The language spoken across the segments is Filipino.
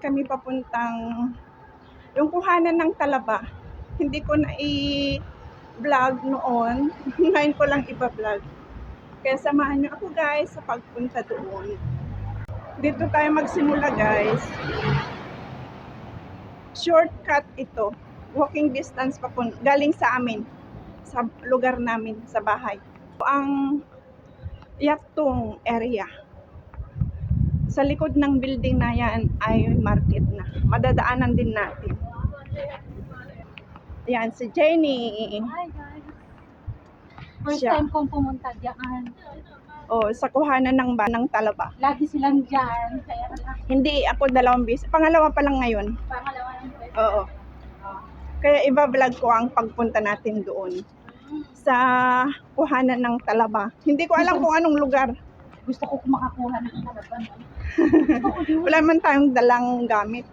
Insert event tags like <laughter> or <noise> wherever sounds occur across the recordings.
kami papuntang yung kuhanan ng talaba. Hindi ko na i-vlog noon. <laughs> Ngayon ko lang iba-vlog. Kaya samahan niyo ako guys sa pagpunta doon. Dito tayo magsimula guys. Shortcut ito. Walking distance papun galing sa amin. Sa lugar namin, sa bahay. Ang Yaktong area. Sa likod ng building na yan ay market na. Madadaanan din natin. Yan, si Jenny. Hi guys. First Siya. time kong pumunta diyan. O, sa kuhanan ng banang talaba. Lagi silang diyan. Kaya lang, Hindi ako dalawang bis. Pangalawa pa lang ngayon. pangalawa lang pwede. Oo. Kaya iba-vlog ko ang pagpunta natin doon. Sa kuhanan ng talaba. Hindi ko alam kung anong lugar. Gusto ko makakuha ng yun. <laughs> Wala man tayong dalang gamit.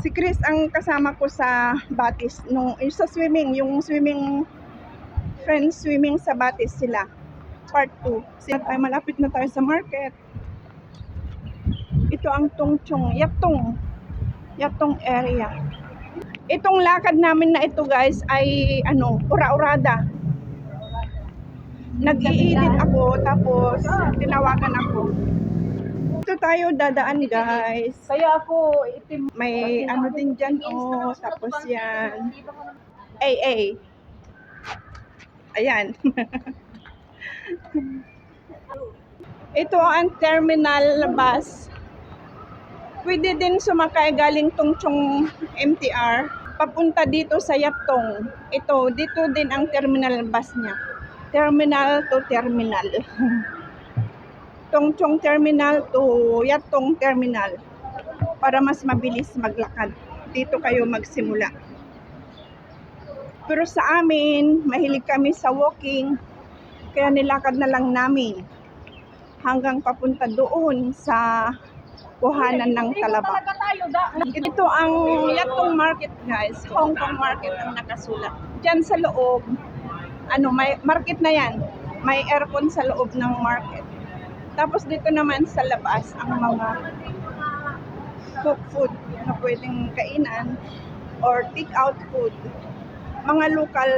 Si Chris ang kasama ko sa Batis nung yung sa swimming, yung swimming friends swimming sa Batis sila. Part 2. Sila tayo malapit na tayo sa market. Ito ang Tungchong, Yatong. Yatong area. Itong lakad namin na ito guys ay ano, ura-urada. Nag-i-edit ako tapos tinawagan ako. Ito tayo dadaan guys. Kaya ako itim. May ano din dyan, oh, tapos yan. AA. Ayan. <laughs> Ito ang terminal bus. Pwede din sumakay galing Tungchong MTR papunta dito sa Yaptong. Ito, dito din ang terminal bus niya. Terminal to terminal. <laughs> Tungchong terminal to Yaptong terminal para mas mabilis maglakad. Dito kayo magsimula. Pero sa amin, mahilig kami sa walking, kaya nilakad na lang namin hanggang papunta doon sa kuhanan ng talaba. Ito ang Yatong Market guys, Hong Kong Market ang nakasulat. Diyan sa loob, ano, may market na yan. May aircon sa loob ng market. Tapos dito naman sa labas ang mga cook food na pwedeng kainan or take out food. Mga local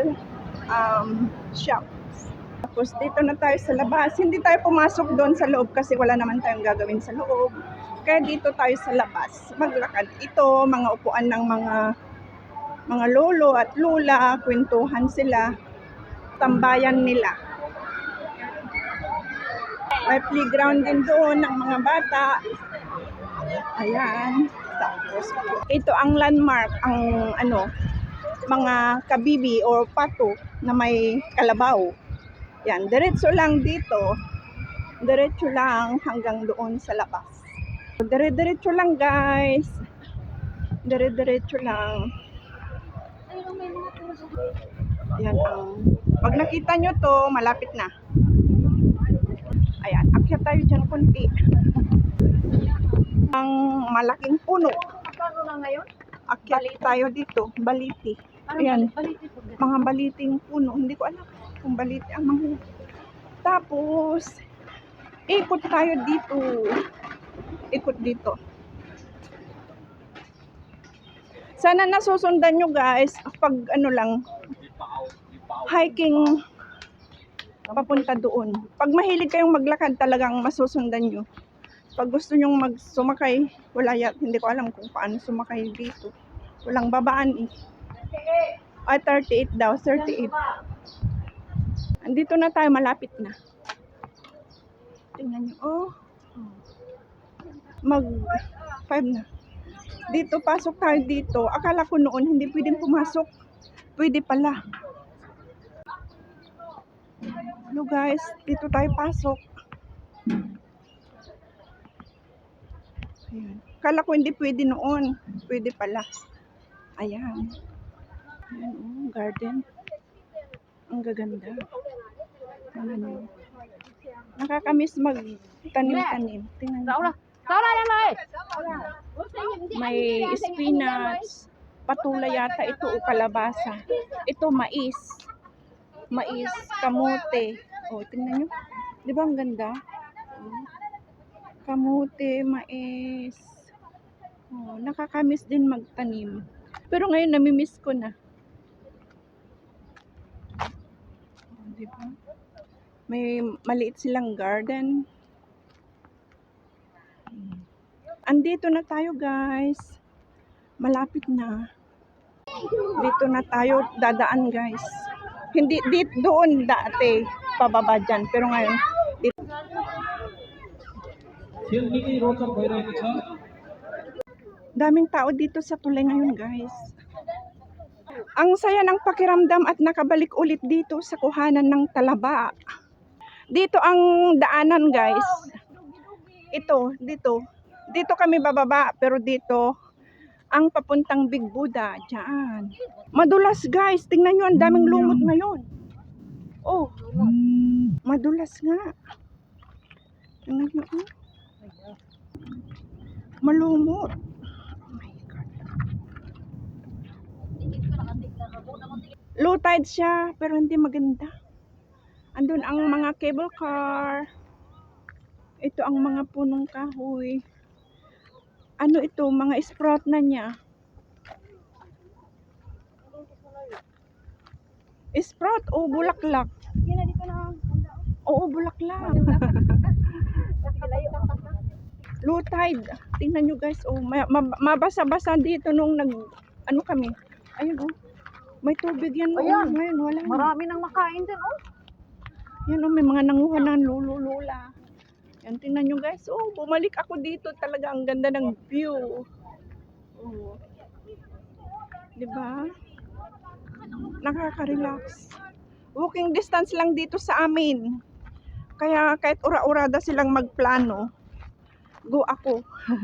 um, shops. Tapos dito na tayo sa labas. Hindi tayo pumasok doon sa loob kasi wala naman tayong gagawin sa loob. Kaya dito tayo sa labas. Maglakad. Ito, mga upuan ng mga mga lolo at lula, kwentuhan sila, tambayan nila. May playground din doon ng mga bata. Ayan. Tapos, ito ang landmark, ang ano, mga kabibi or pato na may kalabaw. Yan, diretso lang dito. Diretso lang hanggang doon sa labas. Dire-diretso lang guys. Dire-diretso lang. Ayun, may mga. Yan ang... Pag nakita nyo to, malapit na. Ayan, akyat tayo dyan kunti. Ang malaking puno. Na ngayon? Akyat tayo dito, baliti. Ayan, Balik ito. mga baliting puno. Hindi ko alam kung baliti ang mga... Tapos, ikot tayo dito. Ikot dito. Sana nasusundan nyo guys pag ano lang hiking papunta doon. Pag mahilig kayong maglakad talagang masusundan nyo. Pag gusto nyong magsumakay, wala yat, hindi ko alam kung paano sumakay dito. Walang babaan eh. Ay, 38 daw, 38. Andito na tayo, malapit na. Tingnan nyo, oh. Mag 5 na. Dito, pasok tayo dito. Akala ko noon, hindi pwedeng pumasok. Pwede pala. Hello guys, dito tayo pasok. Ayan. Akala ko hindi pwede noon. Pwede pala. Ayan. Ayan, oh, garden. Ang gaganda. Nyo. Nakakamiss magtanim-tanim. Tingnan eh. May spinach, patula yata ito o kalabasa. Ito mais. Mais, kamote. O, tingnan nyo. Di ba ang ganda? Kamote, mais, Oh, nakakamiss din magtanim. Pero ngayon namimiss ko na. Oh, di ba? May maliit silang garden. Andito na tayo guys. Malapit na. Dito na tayo dadaan guys. Hindi dit doon dati pababa dyan. Pero ngayon, dito. Daming tao dito sa tulay ngayon guys. Ang saya ng pakiramdam at nakabalik ulit dito sa kuhanan ng talaba. Dito ang daanan guys. Ito, dito. Dito kami bababa pero dito ang papuntang Big Buddha. Diyan. Madulas guys. Tingnan nyo ang daming lumot ngayon. Oh. Madulas nga. Tingnan nyo. Oh. Malumot. Oh. Low tide siya, pero hindi maganda. Andun ang mga cable car. Ito ang mga punong kahoy. Ano ito? Mga sprout na niya. Sprout o bulaklak? Yan na dito na. Oo, bulaklak. Low <laughs> tide. Tingnan nyo guys. Oh, ma- ma- mabasa-basa dito nung nag... Ano kami? Ayun oh. May tubig yan. Oh. Ayan. Ngayon, wala. Marami nang makain dyan, oh. Yan oh, may mga nanguha ng lululula. Yan, tingnan nyo guys. Oh, bumalik ako dito. Talaga ang ganda ng view. Oh. Di ba? Nakaka-relax. Walking distance lang dito sa amin. Kaya kahit ura-urada silang magplano, go ako. <laughs>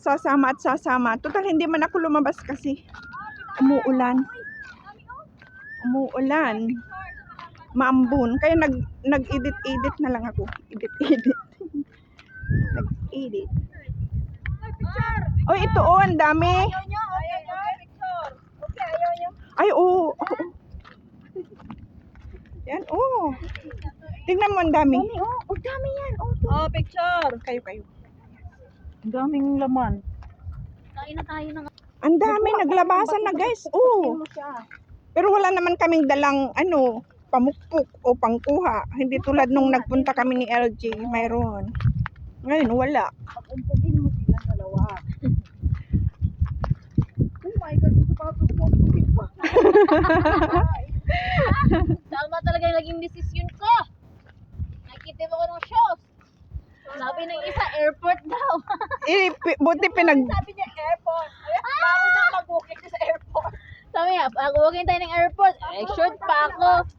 sasama at sasama. Total, hindi man ako lumabas kasi umuulan. Umuulan maambun. Kaya nag, nag-edit-edit na lang ako. Edit-edit. <laughs> nag-edit. Oh, ito oh, ang dami. Ay, oo. Oh, oo. Yan, oh. Tingnan mo ang dami. oh. Oh, dami yan. Oh, Oh, picture. Kayo, kayo. Ang daming laman. Kain na tayo ng Ang dami, naglabasan na guys. Oh. mo siya. Pero wala naman kaming dalang, ano, pamukpok o pangkuha. Hindi tulad nung nagpunta kami ni LG, mayroon. Ngayon, wala. Pag-umpugin mo sila dalawa. <laughs> oh my God, ito pa ako puputik pa. Tama talaga yung naging desisyon ko. Nakikita mo ko ng shows. Sabi ng isa, airport daw. Eh, buti pinag... Sabi niya, airport. Bago na mag-booking siya sa airport. Sabi niya, pag booking tayo ng airport, eh, short pa ako.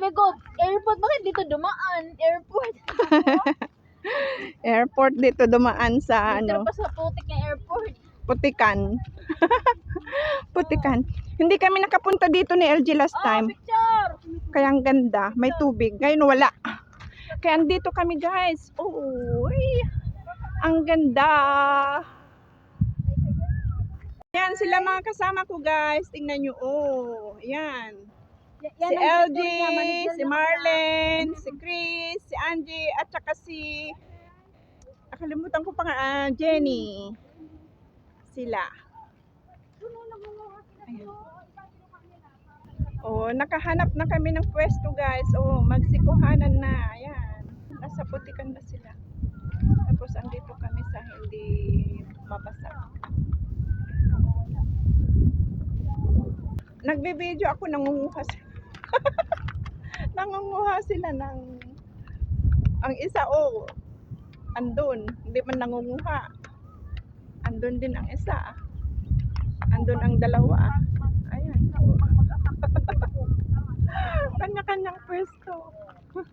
Sabi ko, airport, bakit dito dumaan? Airport. <laughs> Airport dito dumaan sa Dito ano, pa sa putik ng airport. Putikan. <laughs> Putikan. Hindi kami nakapunta dito ni LG last Oh, time. picture! Kaya ang ganda, may tubig. Ngayon wala. <laughs> Kaya andito kami guys. Uy, ang ganda. Yan sila mga kasama ko guys. Tingnan nyo. Oh, yan. Si LG, si Marlene, si Chris, si Angie, at saka si nakalimutan ko pa nga, ah, Jenny. Sila. Ayan. Oh, nakahanap na kami ng pwesto, guys. Oh, magsikuhanan na. Ayan. Nasa putikan na sila. Tapos andito kami sa hindi mabasa. Nagbe-video ako nangunguha sila. <laughs> nangunguha sila ng ang isa oh andun. Hindi man nangunguha. Andun din ang isa. Andun ang dalawa. Ayan. <laughs> Kanya-kanyang pwesto. <laughs>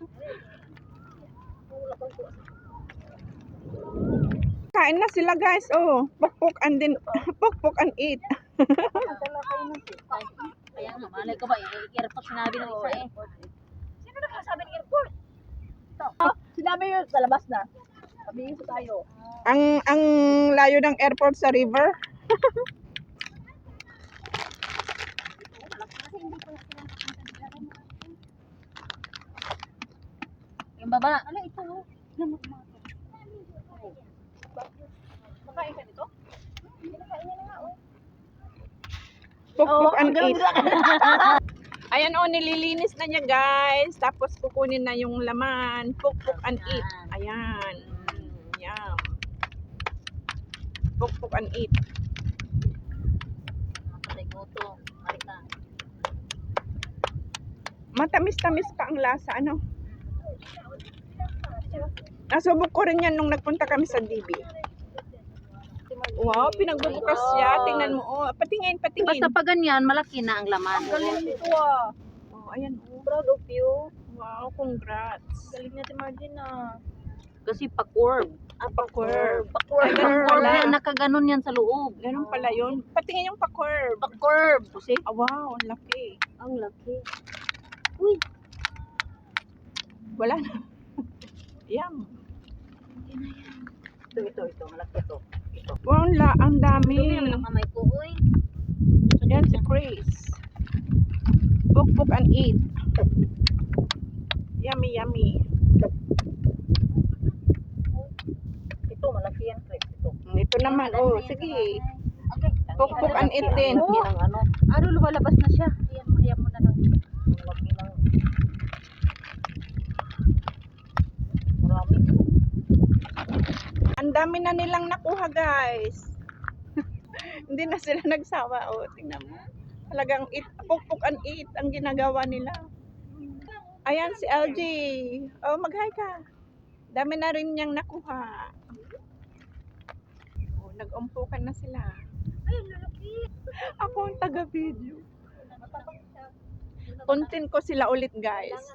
Kain na sila guys. Oh pukpuk and din pukpuk and eat Kaya nga, malay ko ba, eh, airport sinabi ng isa eh. Sino nakasabi ng airport? Sinabi yun, sa labas na. Sabihin ko tayo. ang ang layo ng airport sa river Yung baba. Ano ito? Lamot mo. Makain ka nito? Pukpuk Oo, and eat. <laughs> Ayan o, nililinis na niya guys. Tapos kukunin na yung laman. Pukpuk and eat. Ayan. Yum. Pukpuk and eat. Matamis-tamis pa ang lasa, ano? Nasubok ko rin yan nung nagpunta kami sa DB. Wow, pinagbubukas siya. Tingnan mo, oh. Patingin, patingin. Basta pa ganyan, malaki na ang laman. Galing nito ah. Oh, ayan, oh. Proud of you. Wow, congrats. Galing natin Margina. Kasi pa-curve. Ah, Pa-curve. Pa-curve. Ay, ganun pala. Kaya nakaganon yan sa loob. Ganun pala yun. Patingin yung pa-curve. Pa-curve. Kasi, ah, wow, ang laki. Ang laki. Wala na. <laughs> Yum. Ito, ito, ito. Malaki ito. Wow, la, ang dami. Dumi naman ang kamay ko, uy. Yan si Chris. Book, book, and eat. Yummy, yummy. Ito, malaki yan, Chris. Ito. Ito naman, oh, sige. Okay. Book, book, and eat din. Ano. Ano, lumalabas na siya. Ayan, ayan mo na lang. Ang laki ng... Marami. Ang dami na nilang nakuha, guys. <laughs> Hindi na sila nagsawa. Oh, tingnan mo. Talagang eat, pukpuk and eat ang ginagawa nila. Ayan si LG. Oh, mag-hi ka. Dami na rin niyang nakuha. Oh, nag-umpukan na sila. Ako ang taga-video. Content ko sila ulit, guys.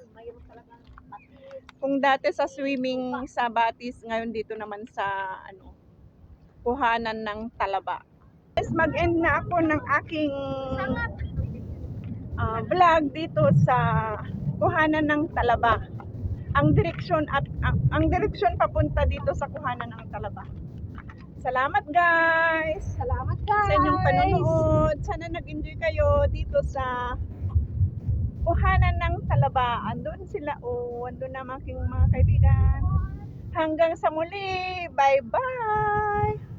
Kung dati sa swimming sa Batis, ngayon dito naman sa ano, kuhanan ng talaba. Yes, mag-end na ako ng aking ah, vlog dito sa kuhanan ng talaba. Ang direksyon at ang, ang direksyon papunta dito sa kuhanan ng talaba. Salamat guys! Salamat, guys. sa inyong panonood. Sana nag-enjoy kayo dito sa kuhanan ng talaba. Andun sila, oh, andun na ang aking mga kaibigan. Hanggang sa muli. Bye-bye!